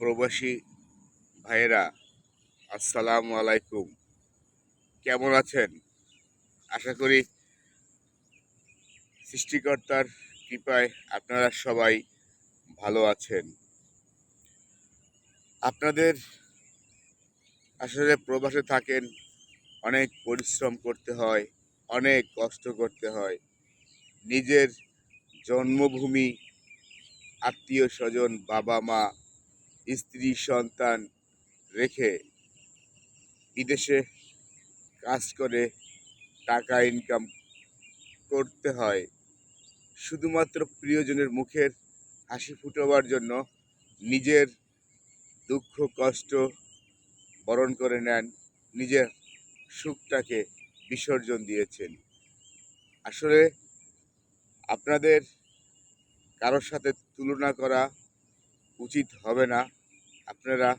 প্রবাসী ভাইয়েরা, আসসালামু আলাইকুম। কেমন আছেন? আশা করি সৃষ্টিকর্তার কৃপায় আপনারা সবাই ভালো আছেন। আপনাদের আসলে প্রবাসে থাকেন, অনেক পরিশ্রম করতে হয়, অনেক কষ্ট করতে হয়। নিজের জন্মভূমি, আত্মীয় স্বজন বাবা মা স্ত্রী সন্তান রেখে বিদেশে কাজ করে টাকা ইনকাম করতে হয়। শুধুমাত্র প্রিয়জনের মুখের হাসি ফুটোবার জন্য নিজের দুঃখ, কষ্ট বরণ করে নেন, নিজের সুখটাকে বিসর্জন দিয়েছেন। আসলে আপনাদের কারোর সাথে তুলনা করা উচিত হবে না। আপনারা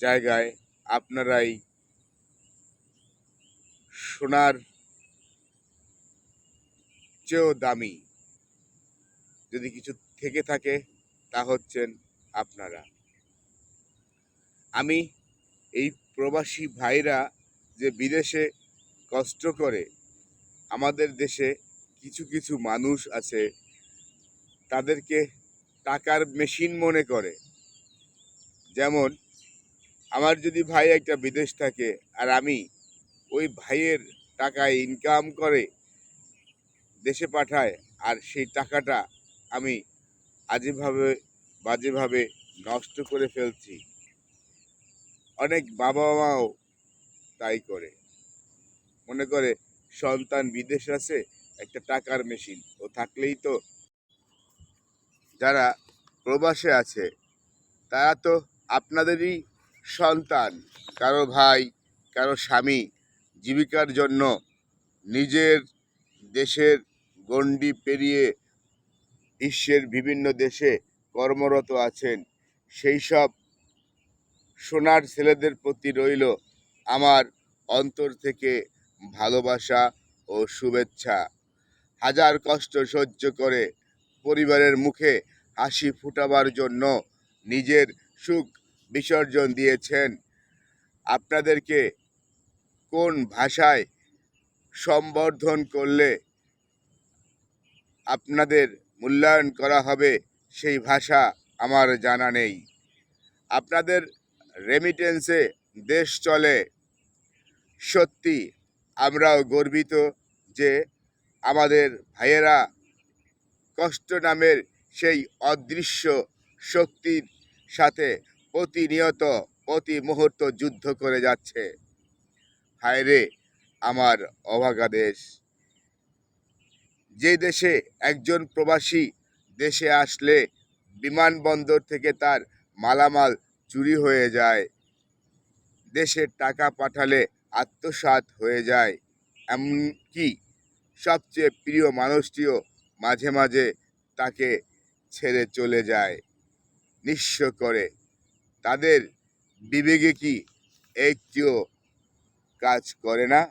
জায়গায় আপনারাই সোনার চেয়েও দামি যদি কিছু থেকে থাকে, তা হচ্ছেন আপনারা। আমি এই প্রবাসী ভাইরা যে বিদেশে কষ্ট করে আমাদের দেশে কিছু কিছু মানুষ আছে, তাদেরকে টাকার মেশিন মনে করে। যেমন, আমার যদি ভাই একটা বিদেশ থাকে আর আমি ওই ভাইয়ের টাকা ইনকাম করে দেশে পাঠায় আর সেই টাকাটা আমি আজেভাবে বাজেভাবে নষ্ট করে ফেলছি, অনেক বাবা মাও তাই করে। মনে করে সন্তান বিদেশ আছে, একটা টাকার মেশিন ও থাকলেই তো যারা প্রবাসে আছে, তারা তো আপনাদেরই সন্তান, কারও ভাই, কারও স্বামী জীবিকার জন্য নিজের দেশের গণ্ডি পেরিয়ে বিশ্বের বিভিন্ন দেশে কর্মরত আছেন, সেই সব সোনার ছেলেদের প্রতি রইল আমার অন্তর থেকে ভালোবাসা ও শুভেচ্ছা। হাজার কষ্ট সহ্য করে পরিবারের মুখে হাসি ফুটাবার জন্য নিজের সুখ বিসর্জন দিয়েছেন। আপনাদেরকে কোন ভাষায় সম্বর্ধন করলে আপনাদের মূল্যায়ন করা হবে, সেই ভাষা আমার জানা নেই। আপনাদের রেমিটেন্সে দেশ চলে। সত্যি আমরাও গর্বিত যে আমাদের ভাইয়েরা কষ্ট নামের সেই অদৃশ্য শক্তির সাথে প্রতিনিয়ত প্রতি মুহূর্ত যুদ্ধ করে যাচ্ছে। হায় রে, আমার অভাগা দেশ। যে দেশে একজন প্রবাসী দেশে আসলে বিমানবন্দর থেকে তার মালামাল চুরি হয়ে যায়। দেশের টাকা পাঠালে আত্মসাৎ হয়ে যায়। এমনকি সবচেয়ে প্রিয় মানুষটিও মাঝে মাঝে তাকে ছেড়ে চলে যায়। নিঃস্ব করে তাদের বিবেকে কি একটিও কাজ করে না?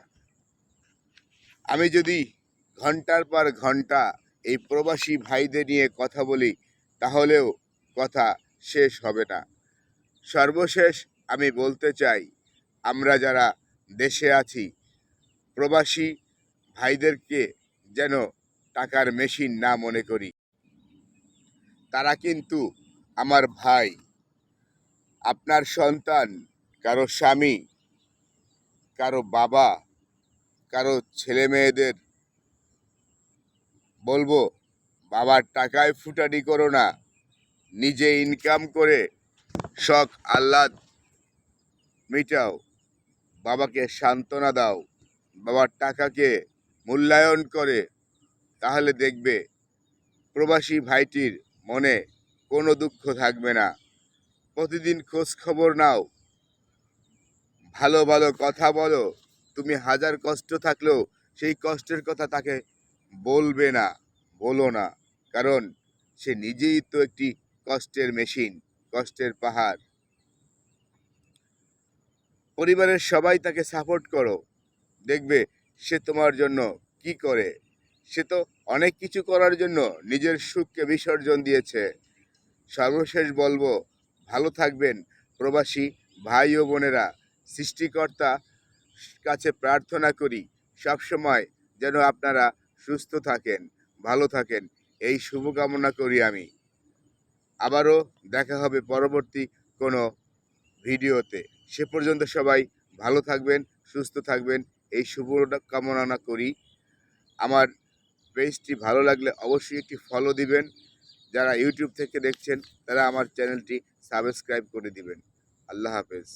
আমি যদি ঘণ্টার পর ঘণ্টা এই প্রবাসী ভাইদের নিয়ে কথা বলি, তাহলেও কথা শেষ হবে না। সর্বশেষ আমি বলতে চাই, আমরা যারা দেশে আছি, প্রবাসী ভাইদেরকে যেন টাকার মেশিন না মনে করি। তারা কিন্তু আমার ভাই। আপনার সন্তান, কারও স্বামী, কারও বাবা, কারও ছেলে মেয়েদের, বলব, বাবার টাকায় ফুটানি করো না, নিজে ইনকাম করে শখ, আহ্লাদ মিটাও, বাবাকে সান্ত্বনা দাও, বাবার টাকাকে মূল্যায়ন করে, তাহলে দেখবে প্রবাসী ভাইটির মনে কোনো দুঃখ থাকবে না। প্রতিদিন খোঁজ খবর নাও। ভালো ভালো কথা বলো। তুমি হাজার কষ্ট থাকলেও সেই কষ্টের কথা তাকে বলবে না, বলো না। কারণ সে নিজেই তো একটি কষ্টের মেশিন, কষ্টের পাহাড়। পরিবারের সবাই তাকে সাপোর্ট করো। দেখবে সে তোমার জন্য কি করে। সে তো অনেক কিছু করার জন্য নিজের সুখকে বিসর্জন দিয়েছে। সর্বশেষ বলব ভালো থাকবেন। প্রবাসী ভাই ও বোনেরা, সৃষ্টিকর্তা কাছে প্রার্থনা করি, সবসময় যেন আপনারা সুস্থ থাকেন, ভালো থাকেন। এই শুভকামনা করি আমি। আবারও দেখা হবে পরবর্তী কোনো ভিডিওতে। সে পর্যন্ত সবাই ভালো থাকবেন, সুস্থ থাকবেন। এই শুভ কামনা করি। আমার পেজটি ভালো লাগলে অবশ্যই একটি ফলো দিবেন। যারা ইউটিউব থেকে দেখছেন তারা আমার চ্যানেলটি সাবস্ক্রাইব করে দিবেন। আল্লাহ হাফেজ।